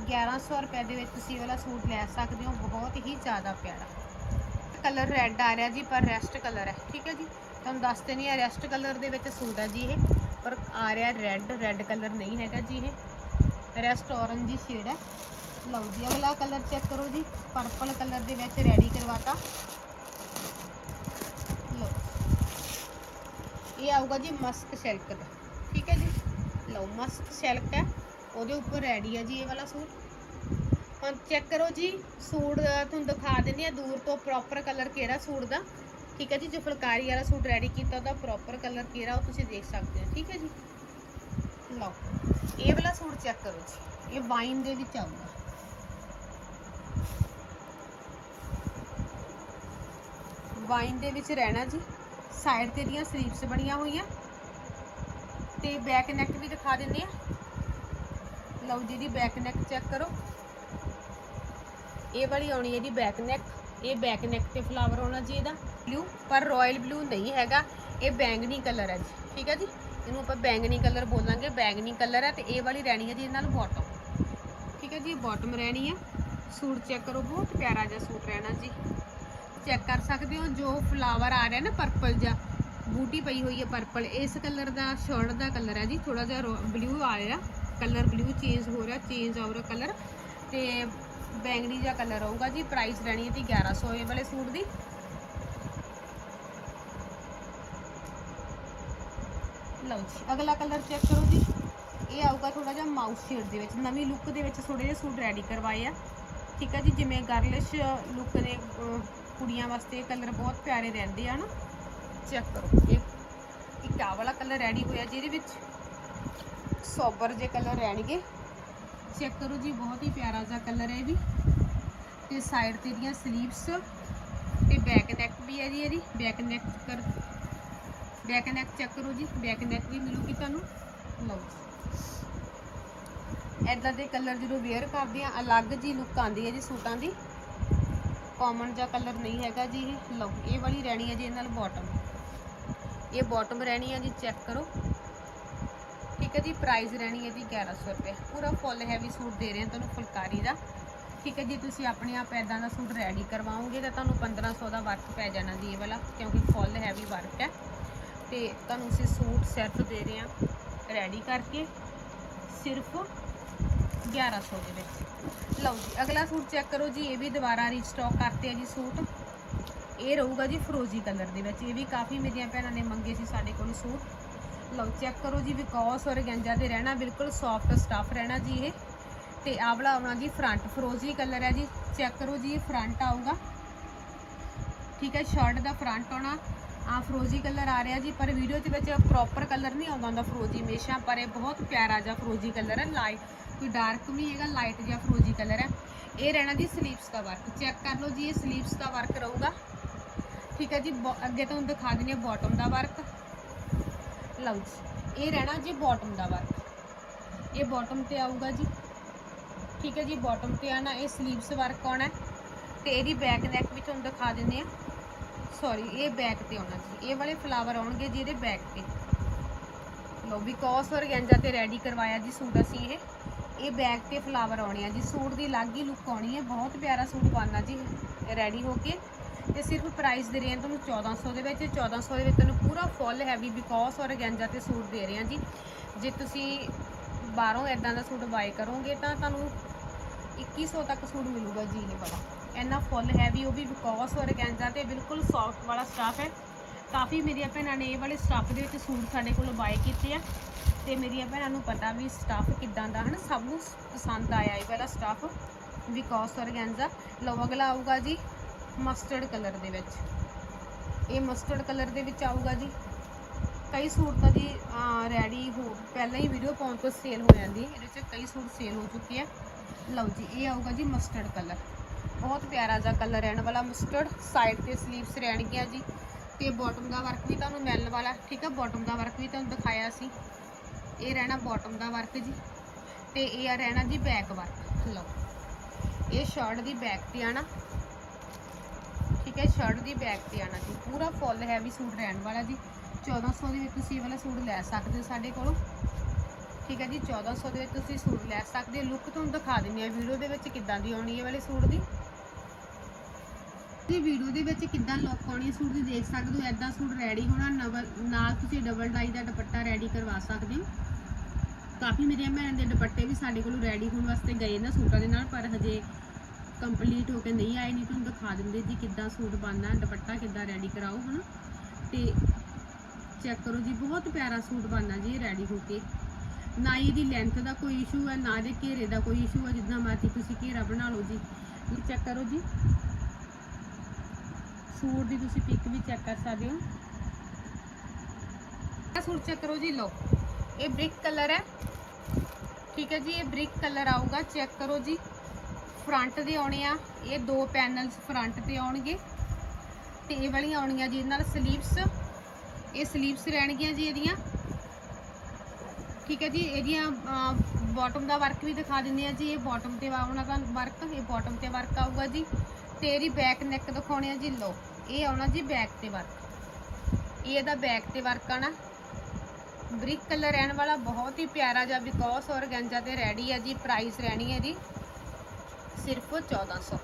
1100 ਰੁਪਏ ਦੇ ਵਿੱਚ ਤੁਸੀਂ ਇਹ ਵਾਲਾ ਸੂਟ ਲੈ ਸਕਦੇ ਹੋ, ਬਹੁਤ ਹੀ ਜ਼ਿਆਦਾ ਪਿਆਰਾ। ਕਲਰ ਰੈੱਡ ਆ ਰਿਹਾ ਜੀ, ਪਰ ਰੈਸਟ ਕਲਰ ਹੈ, ਠੀਕ ਹੈ ਜੀ? ਤੁਹਾਨੂੰ ਦੱਸ ਦਿੰਦੀ ਆ ਰੈਸਟ ਕਲਰ ਦੇ ਵਿੱਚ ਸੂਟ ਹੈ ਜੀ ਇਹ। ਪਰ ਆ ਰਿਹਾ ਰੈੱਡ ਰੈੱਡ ਕਲਰ ਨਹੀਂ ਹੈਗਾ ਜੀ ਇਹ। ਰੈਸਟ ਔਰੰਜ ਦੀ ਸ਼ੇਡ ਹੈ। ਲਓ ਜੀ, ਅਗਲਾ ਕਲਰ ਚੈੱਕ ਕਰੋ ਜੀ। ਪਰਪਲ ਕਲਰ ਦੇ ਵਿੱਚ ਰੈਡੀ ਕਰਵਾਤਾ। ਲਓ। ਇਹ ਆਊਗਾ ਜੀ ਮਸਕ ਸਿਲਕ ਦਾ। ਠੀਕ ਹੈ ਜੀ? ਲਓ ਮਸਕ ਸਿਲਕ ਹੈ। ਉਹਦੇ ਉੱਪਰ ਰੈਡੀ ਹੈ ਜੀ ਇਹ ਵਾਲਾ ਸੂਟ। ਹੁਣ ਚੈੱਕ ਕਰੋ ਜੀ, ਸੂਟ ਤੁਹਾਨੂੰ ਦਿਖਾ ਦਿੰਦੀ ਆ ਦੂਰ ਤੋਂ ਪ੍ਰੋਪਰ ਕਲਰ ਕਿਹੜਾ ਸੂਟ ਦਾ। ਠੀਕ ਹੈ ਜੀ, ਜੋ ਫੁਲਕਾਰੀ ਵਾਲਾ ਸੂਟ ਰੈਡੀ ਕੀਤਾ, ਉਹਦਾ ਪ੍ਰੋਪਰ ਕਲਰ ਕਿਹੜਾ ਉਹ ਤੁਸੀਂ ਦੇਖ ਸਕਦੇ ਹੋ, ਠੀਕ ਹੈ ਜੀ। ਲਓ, ਇਹ ਵਾਲਾ ਸੂਟ ਚੈੱਕ ਕਰੋ ਜੀ, ਇਹ ਵਾਈਨ ਦੇ ਵਿੱਚ ਆਊਗਾ ਵਾਈਨ ਦੇ ਵਿੱਚ ਰਹਿਣਾ ਜੀ ਸਾਈਡ ਤੇ ਦੀਆਂ ਸਲੀਵਸ ਬਣੀਆਂ ਹੋਈਆਂ। ਤੇ ਬੈਕ ਨੈਕ ਵੀ ਦਿਖਾ ਦਿੰਦੇ ਆ ਲਓ ਜੀ ਦੀ ਬੈਕ ਨੈਕ ਚੈੱਕ ਕਰੋ। ਇਹ ਵਾਲੀ ਆਉਣੀ ਹੈ ਜੀ ਬੈਕ ਨੈਕ ਇਹ ਬੈਕ ਨੈਕ ਤੇ ਫਲਾਵਰ ਆਉਣਾ ਜੀ ਇਹਦਾ। ਬਲੂ ਪਰ ਰਾਇਲ ਬਲੂ ਨਹੀਂ ਹੈਗਾ। ਇਹ ਬੈਂਗਨੀ ਕਲਰ ਹੈ ਜੀ, ਠੀਕ ਹੈ ਜੀ? ਇਹਨੂੰ ਆਪਾਂ ਬੈਂਗਨੀ ਕਲਰ ਬੋਲਾਂਗੇ। ਬੈਂਗਨੀ ਕਲਰ ਹੈ ਤੇ ਇਹ ਵਾਲੀ ਰਹਿਣੀ ਹੈ ਜੀ ਇਹਦੇ ਨਾਲ ਬਾਟਮ ਠੀਕ ਹੈ ਜੀ ਬਾਟਮ ਰਹਿਣੀ ਹੈ। ਸੂਟ ਚੈੱਕ ਕਰੋ, ਬਹੁਤ ਪਿਆਰਾ ਜਿਹਾ ਸੂਟ ਰਹਿਣਾ ਜੀ। ਚੈੱਕ ਕਰ ਸਕਦੇ ਹੋ, ਜੋ ਫਲਾਵਰ ਆ ਰਿਹਾ ਨਾ ਪਰਪਲ ਜਿਹਾ, ਬੂਟੀ ਪਈ ਹੋਈ ਹੈ ਪਰਪਲ ਇਸ ਕਲਰ ਦਾ ਸ਼ਰਟ ਦਾ ਕਲਰ ਹੈ ਜੀ। ਥੋੜਾ ਜਿਹਾ ਬਲੂ ਆ ਰਿਹਾ ਕਲਰ ਬਲੂ ਚੇਂਜ ਹੋ ਰਿਹਾ ਚੇਂਜ ਹੋ ਰਿਹਾ ਕਲਰ ਤੇ ਬੈਂਗਣੀ ਜਿਹਾ ਕਲਰ ਆਊਗਾ ਜੀ। ਪ੍ਰਾਈਸ ਰਹਿਣੀ ਹੈ ਜੀ 1100 ਇਹ ਵਾਲੇ ਸੂਟ ਦੀ। ਲਓ ਅਗਲਾ ਕਲਰ ਚੈੱਕ ਕਰੋ ਜੀ। ਇਹ ਆਊਗਾ ਥੋੜਾ ਜਿਹਾ ਮਾਊਸ ਸ਼ੇਡ ਦੇ ਵਿੱਚ। ਨਵੀਂ ਲੁੱਕ ਦੇ ਵਿੱਚ ਥੋੜੇ ਜਿਹੇ ਸੂਟ ਰੈਡੀ ਕਰਵਾਏ ਆ। ਠੀਕ ਆ ਜੀ, ਜਿਵੇਂ ਗਰਲਿਸ਼ ਲੁੱਕ ਦੇ ਕੁੜੀਆਂ ਵਾਸਤੇ ਕਲਰ ਬਹੁਤ ਪਿਆਰੇ ਰਹਿੰਦੇ ਆ ਨਾ। ਚੈੱਕ ਕਰੋ। ਇਹ ਇੱਕ ਆਹ ਵਾਲਾ ਕਲਰ ਰੈਡੀ ਹੋਇਆ ਜਿਹਦੇ ਵਿੱਚ ਸੋਬਰ ਜੇ ਕਲਰ ਰਹਿਣਗੇ। ਚੈੱਕ ਕਰੋ ਜੀ, ਬਹੁਤ ਹੀ ਪਿਆਰਾ ਜਿਹਾ ਕਲਰ ਹੈ ਇਹ ਵੀ। ਤੇ ਸਾਈਡ ਤੇ ਦੀਆਂ ਸਲੀਵਸ ਤੇ ਬੈਕ ਨੈਕ ਵੀ ਹੈ ਜੀ ਇਹਦੀ। ਬੈਕ ਨੈਕ ਕਰ ਬੈਕ ਨੈਕ ਚੈੱਕ ਕਰੋ ਜੀ। ਬੈਕ ਨੈਕ ਵੀ ਮਿਲੂਗੀ ਤੁਹਾਨੂੰ। ਲਓ ਐਦਾਂ ਦੇ ਕਲਰ ਜਦੋਂ ਵੇਅਰ ਕਰਦੇ ਆ, ਅਲੱਗ ਜੀ ਲੁੱਕ ਆਉਂਦੀ ਹੈ ਜੀ ਸੂਟਾਂ ਦੀ। ਕਾਮਨ ਜਿਹਾ ਕਲਰ ਨਹੀਂ ਹੈਗਾ ਜੀ ਇਹ। ਲਓ, ਇਹ ਵਾਲੀ ਰਹਿਣੀ ਹੈ ਜੀ ਇਹਨਾਂ ਨਾਲ ਬਾਟਮ ਇਹ ਬਾਟਮ ਰਹਿਣੀ ਹੈ ਜੀ ਚੈੱਕ ਕਰੋ। ਠੀਕ ਹੈ ਜੀ ਪ੍ਰਾਈਸ ਰਹਿਣੀ ਹੈ ਜੀ 1100 ਰੁਪਏ। ਪੂਰਾ ਫੁੱਲ ਹੈਵੀ ਸੂਟ ਦੇ ਰਹੇ ਹਾਂ ਤੁਹਾਨੂੰ ਫੁਲਕਾਰੀ ਦਾ। ਠੀਕ ਹੈ ਜੀ, ਤੁਸੀਂ ਆਪਣੇ ਆਪ ਐਦਾਂ ਦਾ ਸੂਟ ਰੈਡੀ ਕਰਵਾਓਗੇ ਤਾਂ ਤੁਹਾਨੂੰ 1500 ਦਾ ਵਰਕ ਪੈ ਜਾਣਾ ਜੀ ਇਹ ਵਾਲਾ, ਕਿਉਂਕਿ ਫੁੱਲ ਹੈਵੀ ਵਰਕ ਹੈ। ਤੇ ਤੁਹਾਨੂੰ ਅਸੀਂ ਸੂਟ ਸਿਰਫ ਦੇ ਰਹੇ ਹਾਂ ਰੈਡੀ ਕਰਕੇ, ਸਿਰਫ 1100 ਦੇ ਵਿੱਚ। ਲਓ ਜੀ, ਅਗਲਾ ਸੂਟ ਚੈੱਕ ਕਰੋ ਜੀ, ਇਹ ਵੀ ਦੁਬਾਰਾ ਰੀਸਟਾਕ ਕਰਤੇ ਆ ਜੀ ਸੂਟ। ਇਹ ਰਹੂਗਾ ਜੀ ਫਰੋਜ਼ੀ ਕਲਰ ਦੇ ਵਿੱਚ। ਇਹ ਵੀ ਕਾਫੀ ਮੇਰੀਆਂ ਭੈਣਾਂ ਨੇ ਮੰਗੇ ਸੀ ਸਾਡੇ ਕੋਲ ਸੂਟ। ਲਓ ਚੈੱਕ ਕਰੋ ਜੀ ਵਿਕੋਸ ਔਰ ਗੰਜਾ ਦੇ ਰਹਿਣਾ, ਬਿਲਕੁਲ ਸੌਫਟ ਸਟਫ ਰਹਿਣਾ ਜੀ ਇਹ। ਤੇ ਆਵਲਾ ਆਉਣਾ ਜੀ ਫਰੰਟ ਫਰੋਜ਼ੀ ਕਲਰ ਹੈ ਜੀ। ਚੈੱਕ ਕਰੋ ਜੀ ਇਹ ਫਰੰਟ ਆਊਗਾ। ਠੀਕ ਹੈ ਸ਼ਰਟ ਦਾ ਫਰੰਟ ਆਉਣਾ। ਆ ਫਰੋਜ਼ੀ ਕਲਰ ਆ ਰਿਹਾ ਜੀ, ਪਰ ਵੀਡੀਓ ਦੇ ਵਿੱਚ ਪ੍ਰੋਪਰ ਕਲਰ ਨਹੀਂ ਆਉਂਦਾ ਹੁੰਦਾ ਫਰੋਜ਼ੀ, ਹਮੇਸ਼ਾ ਪਰ ਇਹ ਬਹੁਤ ਪਿਆਰਾ ਜਿਹਾ ਫਰੋਜ਼ੀ ਕਲਰ ਹੈ ਲਾਈਟ ਕੋਈ ਡਾਰਕ ਵੀ ਹੈਗਾ ਲਾਈਟ ਜਿਹਾ ਫਰੋਜ਼ੀ ਕਲਰ ਹੈ। ਇਹ ਰਹਿਣਾ ਜੀ ਸਲੀਵਸ ਦਾ ਵਰਕ ਚੈੱਕ ਕਰ ਲਓ ਜੀ, ਇਹ ਸਲੀਵਸ ਦਾ ਵਰਕ ਰਹੂਗਾ। ਠੀਕ ਹੈ ਜੀ, ਬੋ- ਅੱਗੇ ਤੁਹਾਨੂੰ ਦਿਖਾ ਦਿੰਦੀ ਹਾਂ ਬਾਟਮ ਦਾ ਵਰਕ ਲਓ ਜੀ, ਇਹ ਰਹਿਣਾ ਜੀ ਬਾਟਮ ਦਾ ਵਰਕ ਇਹ ਬਾਟਮ ਤੇ ਆਊਗਾ ਜੀ। ਠੀਕ ਹੈ ਜੀ ਬਾਟਮ ਤੇ ਆਣਾ ਇਹ ਸਲੀਵਸ ਵਰਕ ਆਉਣਾ। ਹੈ ਤੇ ਇਹਦੀ ਬੈਕ ਨੈਕ ਵੀ ਤੁਹਾਨੂੰ ਦਿਖਾ ਦਿੰਦੇ ਆ ਸੌਰੀ ਇਹ ਬੈਕ ਤੇ ਆਉਣਾ ਜੀ। ਇਹ ਵਾਲੇ ਫਲਾਵਰ ਆਉਣਗੇ ਜੀ ਇਹਦੇ ਬੈਕ ਤੇ। ਲੋ ਬਿਕੋਸ ਔਰਗੈਂਜਾ ਤੇ ਰੈਡੀ ਕਰਵਾਇਆ ਜੀ ਸੂਟ ਅਸੀਂ ਇਹ। ਇਹ ਬੈਕ ਤੇ ਫਲਾਵਰ ਆਉਣੇ ਆ ਜੀ। ਸੂਟ ਦੀ ਅਲੱਗ ਹੀ ਲੁੱਕ ਆਉਣੀ ਹੈ। ਬਹੁਤ ਪਿਆਰਾ ਸੂਟ ਬਣਨਾ ਜੀ। ਰੈਡੀ ਹੋ ਕੇ। ਤੇ ਸਿਰਫ ਪ੍ਰਾਈਸ ਦੇ ਰਹੇ ਹਾਂ ਤੁਹਾਨੂੰ 1400 ਦੇ ਵਿੱਚ 1400 ਦੇ ਵਿੱਚ ਤੁਹਾਨੂੰ ਪੂਰਾ ਫੁੱਲ ਹੈਵੀ ਬਿਕੋਸ ਔਰਗੈਂਜਾ ਤੇ ਸੂਟ ਦੇ ਰਹੇ ਹਾਂ ਜੀ। ਜੇ ਤੁਸੀਂ ਬਾਹਰੋਂ ਇਦਾਂ ਦਾ ਸੂਟ ਬਾਏ ਕਰੋਗੇ ਤਾਂ ਤੁਹਾਨੂੰ 2100 ਤੱਕ ਸੂਟ ਮਿਲੂਗਾ ਜੀ ਇਹ ਵਾਲਾ। ਇੰਨਾ ਫੁੱਲ ਹੈਵੀ ਉਹ ਵੀ ਬਿਕੋਸ ਔਰਗੈਂਜਾ ਤੇ ਬਿਲਕੁਲ ਸੌਫਟ ਵਾਲਾ ਸਟਾਫ ਹੈ। ਕਾਫੀ ਮੇਰੀਆਂ ਭੈਣਾਂ ਨੇ ਇਹ ਵਾਲੇ ਸਟਾਫ ਦੇ ਵਿੱਚ ਸੂਟ ਸਾਡੇ ਕੋਲੋਂ ਬਾਏ ਕੀਤੇ ਆ। ਤੇ ਮੇਰੀਆਂ ਭੈਣਾਂ ਨੂੰ ਪਤਾ ਵੀ ਸਟਾਫ ਕਿੱਦਾਂ ਦਾ, ਹਨ, ਸਭ ਨੂੰ ਪਸੰਦ ਆਇਆ ਇਹ ਵਾਲਾ ਸਟਾਫ ਬਿਕੋਸ ਔਰਗੈਂਜਾ ਲਓ ਅਗਲਾ ਆਊਗਾ ਜੀ ਮਸਟਰਡ ਕਲਰ ਦੇ ਵਿੱਚ। ਇਹ ਮਸਟਰਡ ਕਲਰ ਦੇ ਵਿੱਚ ਆਊਗਾ ਜੀ। ਕਈ ਸੂਟ ਤਾਂ ਜੀ ਰੈਡੀ ਹੋ, ਪਹਿਲਾਂ ਹੀ ਵੀਡੀਓ ਪਾਉਣ ਤੋਂ ਸੇਲ ਹੋ ਜਾਂਦੀ ਇਹਦੇ 'ਚ ਕਈ ਸੂਟ ਸੇਲ ਹੋ ਚੁੱਕੇ ਆ। ਲਓ ਜੀ, ਇਹ ਆਊਗਾ ਜੀ ਮਸਟਰਡ ਕਲਰ ਬਹੁਤ ਪਿਆਰਾ ਜਿਹਾ ਕਲਰ ਰਹਿਣ ਵਾਲਾ ਮਸਟਰਡ ਸਾਈਡ ਤੇ ਸਲੀਵਸ ਰਹਿਣਗੀਆਂ ਜੀ। ਤੇ ਬਾਟਮ ਦਾ ਵਰਕ ਵੀ ਤੁਹਾਨੂੰ ਮਿਲਣ ਵਾਲਾ, ਠੀਕ ਹੈ ਬਾਟਮ ਦਾ ਵਰਕ ਵੀ ਤੁਹਾਨੂੰ ਦਿਖਾਇਆ ਸੀ। ਇਹ ਰਹਿਣਾ ਬਾਟਮ ਦਾ ਵਰਕ ਜੀ। ਤੇ ਇਹ ਆ ਰਹਿਣਾ ਜੀ ਬੈਕ ਵਰਕ ਲਓ। ਇਹ ਸ਼ਰਟ ਦੀ ਬੈਕ ਤੇ ਆਣਾ। ਠੀਕ ਹੈ ਸ਼ਰਟ ਦੀ ਬੈਕ ਤੇ ਆਣਾ ਜੀ। ਪੂਰਾ ਫੁੱਲ ਹੈਵੀ ਸੂਟ ਰਹਿਣ ਵਾਲਾ ਜੀ। 1400 ਦੇ ਵਿੱਚ ਤੁਸੀਂ ਇਹ ਵਾਲਾ ਸੂਟ ਲੈ ਸਕਦੇ ਹੋ ਸਾਡੇ ਕੋਲੋਂ। ਠੀਕ ਹੈ ਜੀ 1400 ਦੇ ਵਿੱਚ ਤੁਸੀਂ ਸੂਟ ਲੈ ਸਕਦੇ ਹੋ। ਲੁੱਕ ਤੁਹਾਨੂੰ ਦਿਖਾ ਦਿੰਦੀ ਆ ਵੀਡੀਓ ਦੇ ਵਿੱਚ ਕਿੱਦਾਂ ਦੀ ਆਉਣੀ ਹੈ ਵਾਲੇ ਸੂਟ ਦੀ। ਜੀ ਵੀਡੀਓ ਦੇ ਵਿੱਚ ਕਿੱਦਾਂ ਲੁੱਕ ਆਉਣੀ ਸੂਟ ਦੀ ਦੇਖ ਸਕਦੇ ਹੋ ਐਦਾਂ ਸੂਟ ਰੈਡੀ ਹੋਣਾ, ਨਵਲ, ਨਾਲ ਤੁਸੀਂ ਡਬਲ ਡਾਈ ਦਾ ਦੁਪੱਟਾ ਰੈਡੀ ਕਰਵਾ ਸਕਦੇ ਹੋ। ਕਾਫੀ ਮੇਰੀਆਂ ਭੈਣਾਂ ਦੇ ਦੁਪੱਟੇ ਵੀ ਸਾਡੇ ਕੋਲੋਂ ਰੈਡੀ ਹੋਣ ਵਾਸਤੇ ਗਏ ਨਾ ਸੂਟਾਂ ਦੇ ਨਾਲ, ਪਰ ਹਜੇ ਕੰਪਲੀਟ ਹੋ ਕੇ ਨਹੀਂ ਆਏ, ਨਹੀਂ ਤੁਹਾਨੂੰ ਦਿਖਾ ਦਿੰਦੇ ਜੀ ਕਿੱਦਾਂ ਸੂਟ ਬਣਨਾ ਦੁਪੱਟਾ ਕਿੱਦਾਂ ਰੈਡੀ ਕਰਾਓ, ਹਨਾ। ਤੇ ਚੈੱਕ ਕਰੋ ਜੀ, ਬਹੁਤ ਪਿਆਰਾ ਸੂਟ ਬਣਨਾ ਜੀ ਇਹ ਰੈਡੀ ਹੋ ਕੇ। ਨਾ ਹੀ ਇਹਦੀ ਲੈਂਥ ਦਾ ਕੋਈ ਇਸ਼ੂ ਹੈ, ਨਾ ਇਹਦੇ ਘੇਰੇ ਦਾ ਕੋਈ ਇਸ਼ੂ ਹੈ, ਜਿੱਦਾਂ ਮਰਜ਼ੀ ਤੁਸੀਂ ਘੇਰਾ ਬਣਾ ਲਓ ਜੀ। ਚੈੱਕ ਕਰੋ ਜੀ। ਸੂਟ ਦੀ ਤੁਸੀਂ ਪਿਕ ਵੀ ਚੈੱਕ ਕਰ ਸਕਦੇ ਹੋ। ਇਹ ਸੂਟ ਚੈੱਕ ਕਰੋ ਜੀ, ਲਓ। ਇਹ ਬ੍ਰਿਕ ਕਲਰ ਹੈ। ਠੀਕ ਹੈ ਜੀ, ਇਹ ਬ੍ਰਿਕ ਕਲਰ ਆਊਗਾ। ਚੈੱਕ ਕਰੋ ਜੀ। ਫਰੰਟ ਦੇ ਆਉਣੇ ਆ। ਇਹ ਦੋ ਪੈਨਲਸ ਫਰੰਟ ਤੇ ਆਉਣਗੇ। ਤੇ ਇਹ ਵਾਲੀਆਂ ਆਉਣਗੀਆਂ ਜੀ ਇਹਦੇ ਨਾਲ ਸਲੀਵਸ ਇਹ ਸਲੀਵਸ ਰਹਿਣਗੀਆਂ ਜੀ ਇਹਦੀਆਂ। ਠੀਕ ਹੈ ਜੀ, ਇਹਦੀਆਂ ਬਾਟਮ ਦਾ ਵਰਕ ਵੀ ਦਿਖਾ ਦਿੰਦੇ ਆ ਜੀ। ਇਹ ਬਾਟਮ ਤੇ ਆਉਣਾ ਦਾ ਵਰਕ ਇਹ ਬਾਟਮ ਤੇ ਵਰਕ ਆਊਗਾ ਜੀ। ਤੇ ਇਹਦੀ ਬੈਕ ਨੈਕ ਦਿਖਾਉਣੇ ਆ ਜੀ ਲੋ ਇਹ ਆਉਣਾ ਜੀ ਬੈਕ ਤੇ ਵਰਕ ਇਹ ਇਹਦਾ ਬੈਕ ਤੇ ਵਰਕ ਆਣਾ ਬ੍ਰਿਕ ਕਲਰ ਰਹਿਣ ਵਾਲਾ, ਬਹੁਤ ਹੀ ਪਿਆਰਾ ਜਿਹਾ ਬਿਕੋਸ ਔਰਗੈਂਜਾ ਤੇ ਰੈਡੀ ਹੈ ਜੀ ਪ੍ਰਾਈਸ ਰਹਿਣੀ ਹੈ ਜੀ ਸਿਰਫ 1400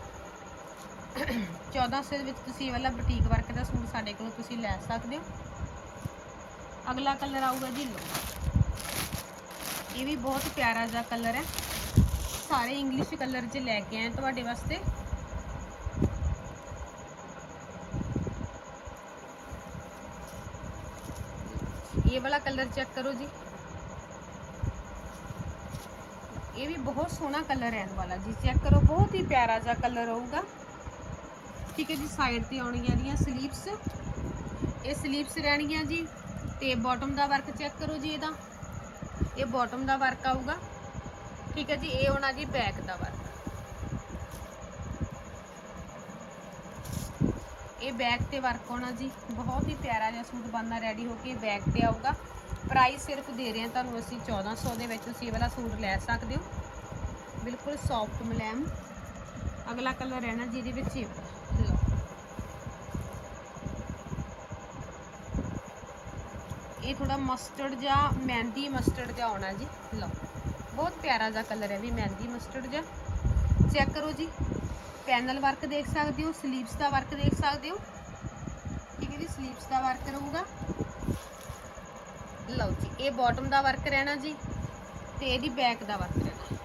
1400 ਦੇ ਵਿੱਚ ਤੁਸੀਂ ਇਹ ਵਾਲਾ ਬੁਟੀਕ ਵਰਕ ਦਾ ਸੂਟ ਸਾਡੇ ਕੋਲੋਂ ਤੁਸੀਂ ਲੈ ਸਕਦੇ ਹੋ। ਅਗਲਾ ਕਲਰ ਆਊਗਾ ਜੀ ਲੋ ਇਹ ਵੀ ਬਹੁਤ ਪਿਆਰਾ ਜਿਹਾ ਕਲਰ ਹੈ। ਸਾਰੇ ਇੰਗਲਿਸ਼ ਕਲਰ 'ਚ ਲੈ ਕੇ ਆਏ ਤੁਹਾਡੇ ਵਾਸਤੇ। ਇਹ ਵਾਲਾ ਕਲਰ ਚੈੱਕ ਕਰੋ ਜੀ ਇਹ ਵੀ ਬਹੁਤ ਸੋਹਣਾ ਕਲਰ ਹੈ ਰਹਿਣ ਵਾਲਾ ਜੀ ਚੈੱਕ ਕਰੋ ਬਹੁਤ ਹੀ ਪਿਆਰਾ ਜਿਹਾ ਕਲਰ ਹੋਊਗਾ ਠੀਕ ਹੈ ਜੀ ਸਾਈਡ ਤੇ ਆਉਣਗੀਆਂ ਦੀਆਂ ਸਲੀਵਸ ਇਹ ਸਲੀਵਸ ਰਹਿਣਗੀਆਂ ਜੀ ਤੇ ਬਾਟਮ ਦਾ ਵਰਕ ਚੈੱਕ ਕਰੋ ਜੀ ਇਹਦਾ ਇਹ ਬਾਟਮ ਦਾ ਵਰਕ ਆਊਗਾ ਠੀਕ ਹੈ ਜੀ ਇਹ ਹੋਣਾ ਜੀ ਬੈਕ ਦਾ ਵਰਕ ਇਹ ਬੈਕ ਤੇ ਵਰਕ ਆਉਣਾ ਜੀ। ਬਹੁਤ ਹੀ ਪਿਆਰਾ ਜਿਹਾ ਸੂਟ ਬਣਨਾ ਰੈਡੀ ਹੋ ਕੇ ਬੈਕ ਤੇ ਆਊਗਾ। ਪ੍ਰਾਈਸ ਸਿਰਫ ਦੇ ਰਹੇ ਹਾਂ ਤੁਹਾਨੂੰ ਅਸੀਂ 1400 ਦੇ ਵਿੱਚ ਤੁਸੀਂ ਇਹ ਵਾਲਾ ਸੂਟ ਲੈ ਸਕਦੇ ਹੋ। ਬਿਲਕੁਲ ਸੌਫਟ ਮਲੈਮ। ਅਗਲਾ ਕਲਰ ਰਹਿਣਾ ਜੀ ਇਹਦੇ ਵਿੱਚ ਇਹ ਲਓ ਇਹ ਥੋੜਾ ਮਸਟਰਡ ਜਾਂ ਮਹਿੰਦੀ ਮਸਟਰਡ ਜਿਹਾ ਆਉਣਾ ਜੀ। ਲਓ, ਬਹੁਤ ਪਿਆਰਾ ਜਿਹਾ ਕਲਰ ਹੈ ਵੀ ਮਹਿੰਦੀ ਮਸਟਰਡ ਜਿਹਾ। ਚੈੱਕ ਕਰੋ ਜੀ ਪੈਨਲ ਵਰਕ ਦੇਖ ਸਕਦੇ ਹੋ ਸਲੀਵਸ ਦਾ ਵਰਕ ਦੇਖ ਸਕਦੇ ਹੋ। ਠੀਕ ਹੈ ਜੀ ਸਲੀਵਸ ਦਾ ਵਰਕ ਰਹੂਗਾ। ਲਓ ਜੀ, ਇਹ ਬਾਟਮ ਦਾ ਵਰਕ ਰਹਿਣਾ ਜੀ ਤੇ ਇਹਦੀ ਬੈਕ ਦਾ ਵਰਕ ਰਹਿਣਾ।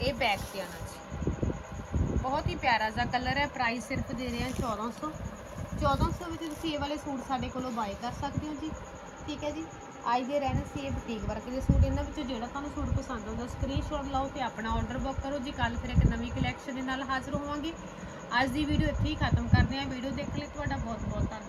ਇਹ ਬੈਕ ਤੇ ਆਣਾ ਜੀ। ਬਹੁਤ ਹੀ ਪਿਆਰਾ ਜਿਹਾ ਕਲਰ ਹੈ ਪ੍ਰਾਈਸ ਸਿਰਫ ਦੇ ਰਹੇ ਹਾਂ 1400 1400 ਵਿੱਚ ਤੁਸੀਂ ਇਹ ਵਾਲੇ ਸੂਟ ਸਾਡੇ ਕੋਲੋਂ ਬਾਏ ਕਰ ਸਕਦੇ ਹੋ ਜੀ। ਠੀਕ ਹੈ ਜੀ। ਅੱਜ ਦੇ ਰਹਿਣੇ ਸੀ ਇਹ ਬੁਟੀਕ ਵਰਕ ਦੇ ਸੂਟ। ਇਹਨਾਂ ਵਿੱਚੋਂ ਜਿਹੜਾ ਤੁਹਾਨੂੰ ਸੂਟ ਪਸੰਦ ਆਉਂਦਾ ਸਕਰੀਨਸ਼ਾਟ ਲਓ ਤੇ ਆਪਣਾ ਆਰਡਰ ਬੁੱਕ ਕਰੋ। ਜੀ ਕੱਲ ਫਿਰ ਇੱਕ ਨਵੀਂ ਕਲੈਕਸ਼ਨ ਦੇ ਨਾਲ ਹਾਜ਼ਰ ਹੋਵਾਂਗੇ। ਅੱਜ ਦੀ ਵੀਡੀਓ ਇੱਥੇ ਹੀ ਖਤਮ ਕਰਦੇ ਹਾਂ। ਵੀਡੀਓ ਦੇਖਣ ਲਈ ਤੁਹਾਡਾ ਬਹੁਤ ਬਹੁਤ ਧੰਨਵਾਦ।